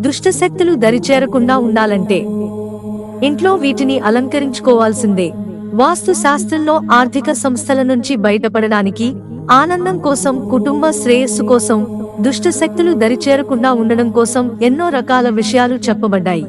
దుష్టశక్తులు దరిచేరకుండా ఉండాలంటే ఇంట్లో వీటిని అలంకరించుకోవాల్సిందే. వాస్తు శాస్త్రంలో ఆర్థిక సంస్థల నుంచి బయటపడడానికి ఆనందం కోసం కుటుంబ శ్రేయస్సు కోసం దుష్టశక్తులు దరిచేరకుండా ఉండడం కోసం ఎన్నో రకాల విషయాలు చెప్పబడ్డాయి.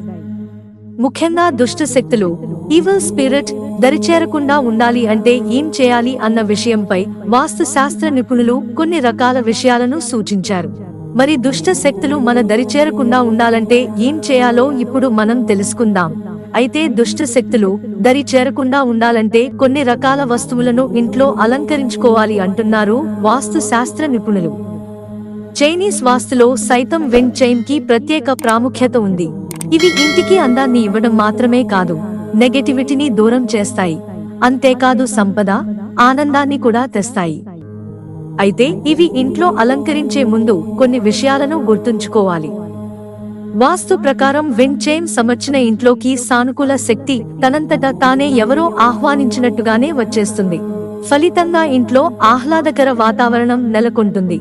ముఖ్యంగా దుష్టశక్తులు ఈవల్ స్పిరిట్ దరిచేరకుండా ఉండాలి అంటే ఏం చేయాలి అన్న విషయంపై వాస్తు శాస్త్ర నిపుణులు కొన్ని రకాల విషయాలను సూచించారు. మరి దుష్ట శక్తులు మన దరి చేరకుండా ఉండాలంటే ఏం చేయాలో ఇప్పుడు మనం తెలుసుకుందాం. అయితే దుష్ట శక్తులు దరి చేరకుండా ఉండాలంటే కొన్ని రకాల వస్తువులను ఇంట్లో అలంకరించుకోవాలి అంటున్నారు వాస్తు శాస్త్ర నిపుణులు. చైనీస్ వాస్తులో సైతం వెన్ చైన్కి ప్రత్యేక ప్రాముఖ్యత ఉంది. ఇవి ఇంటికి అందాన్ని ఇవ్వడం మాత్రమే కాదు నెగటివిటీని దూరం చేస్తాయి. అంతేకాదు సంపద ఆనందాన్ని కూడా తెస్తాయి. అయితే ఇవి ఇంట్లో అలంకరించే ముందు కొన్ని విషయాలను గుర్తుంచుకోవాలి. వాస్తు ప్రకారం విండ్ సమర్చిన ఇంట్లోకి సానుకూల శక్తి తనంతట తానే ఎవరో ఆహ్వానించినట్టుగానే వచ్చేస్తుంది. ఫలితంగా ఇంట్లో ఆహ్లాదకర వాతావరణం నెలకొంటుంది.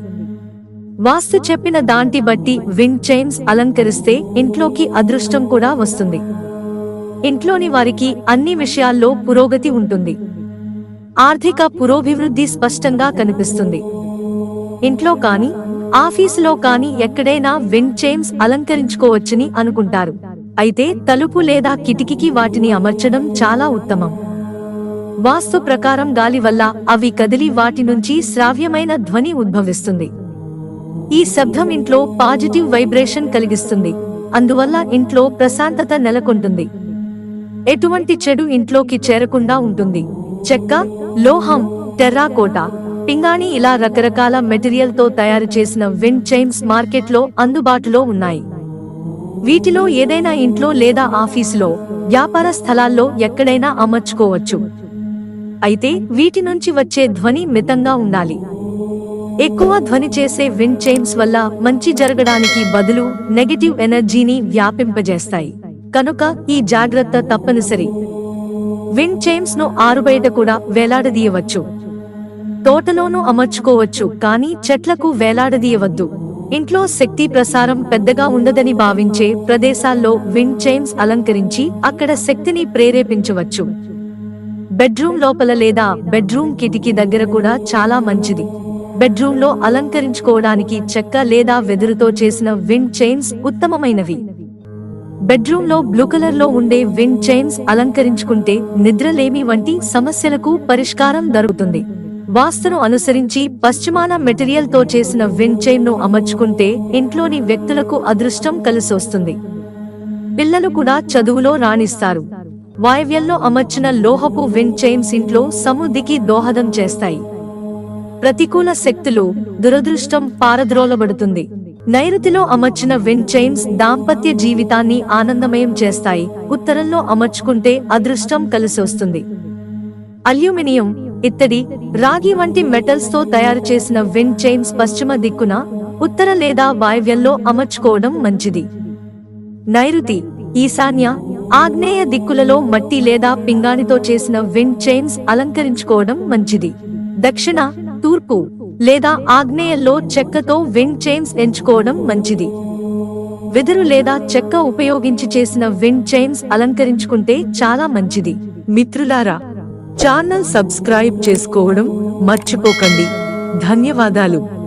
వాస్తు చెప్పిన దాంటి బట్టి విండ్ చైన్స్ అలంకరిస్తే ఇంట్లోకి అదృష్టం కూడా వస్తుంది. ఇంట్లోని వారికి అన్ని విషయాల్లో పురోగతి ఉంటుంది. ఆర్థిక పురోభివృద్ధి స్పష్టంగా కనిపిస్తుంది. ఇంట్లో కానీ ఆఫీసులో కానీ ఎక్కడైనా విండ్ చైన్స్ అలంకరించుకోవచ్చని అనుకుంటారు. అయితే తలుపు లేదా కిటికీకి వాటిని అమర్చడం చాలా ఉత్తమం. వాస్తు ప్రకారం గాలి వల్ల అవి కదిలి వాటి నుంచి శ్రావ్యమైన ధ్వని ఉద్భవిస్తుంది. ఈ శబ్దం ఇంట్లో పాజిటివ్ వైబ్రేషన్ కలిగిస్తుంది. అందువల్ల ఇంట్లో ప్రశాంతత నెలకొంటుంది. ఎటువంటి చెడు ఇంట్లోకి చేరకుండా ఉంటుంది. చెక్క లోహం టెర్రాకోటా పింగాణి ఇలా రకరకాల మెటీరియల్తో తయారు చేసిన విండ్ చైన్స్ మార్కెట్లో అందుబాటులో ఉన్నాయి. వీటిలో ఏదైనా ఇంట్లో లేదా ఆఫీసులో వ్యాపార స్థలాల్లో ఎక్కడైనా అమర్చుకోవచ్చు. అయితే వీటి నుంచి వచ్చే ధ్వని మితంగా ఉండాలి. ఎక్కువ ధ్వని చేసే విండ్ చైన్స్ వల్ల మంచి జరగడానికి బదులు నెగటివ్ ఎనర్జీని వ్యాపింపజేస్తాయి. కనుక ఈ జాగ్రత్త తప్పనిసరి. విండ్ చైన్స్ను ఆరుబయట కూడా వేలాడదీయవచ్చు. తోటలోనూ అమర్చుకోవచ్చు కానీ చెట్లకు వేలాడదీయవద్దు. ఇంట్లో శక్తి ప్రసారం పెద్దగా ఉండదని భావించే ప్రదేశాల్లో విండ్ చైమ్స్ అలంకరించి అక్కడ శక్తిని ప్రేరేపించవచ్చు. బెడ్రూమ్ లోపల లేదా బెడ్రూమ్ కిటికీ దగ్గర కూడా చాలా మంచిది. బెడ్రూమ్లో అలంకరించుకోవడానికి చెక్క లేదా వెదురుతో చేసిన విండ్ చైన్స్ ఉత్తమమైనవి. బెడ్రూమ్లో బ్లూ కలర్లో ఉండే విండ్ చైన్స్ అలంకరించుకుంటే నిద్రలేమి వంటి సమస్యలకు పరిష్కారం దొరుకుతుంది. వాస్తును అనుసరించి పశ్చిమాన మెటీరియల్తో చేసిన విండ్ చైన్ను అమర్చుకుంటే ఇంట్లోని వ్యక్తులకు అదృష్టం కలిసొస్తుంది. పిల్లలు కూడా చదువులో రాణిస్తారు. వాయవ్యంలో అమర్చిన లోహపు విండ్ చైన్స్ ఇంట్లో సమృద్ధికి దోహదం చేస్తాయి. ప్రతికూల శక్తులు దురదృష్టం పారద్రోలబడుతుంది. నైరుతిలో అమర్చిన విండ్ చైన్స్ దాంపత్య జీవితాన్ని ఆనందమయం చేస్తాయి. ఉత్తరంలో అమర్చుకుంటే అదృష్టం కలిసొస్తుంది. అల్యూమినియం ఇత్తడి రాగి వంటి మెటల్స్తో తయారు చేసిన విండ్ చైన్స్ పశ్చిమ దిక్కున ఉత్తర లేదా వాయవ్యంలో అమర్చుకోవడం మంచిది. నైరుతి ఈశాన్య ఆగ్నేయ దిక్కులలో మట్టి లేదా పింగాణితో చేసిన విండ్ చైన్స్ అలంకరించుకోవడం మంచిది. దక్షిణ తూర్పు లేదా ఆగ్నేయంలో చెక్కతో విండ్ చైన్స్ ఎంచుకోవడం మంచిది. వెదురు లేదా చెక్క ఉపయోగించి చేసిన విండ్ చైన్స్ అలంకరించుకుంటే చాలా మంచిది. మిత్రులారా ఛానల్ సబ్స్క్రైబ్ చేసుకోవడం మర్చిపోకండి. ధన్యవాదాలు.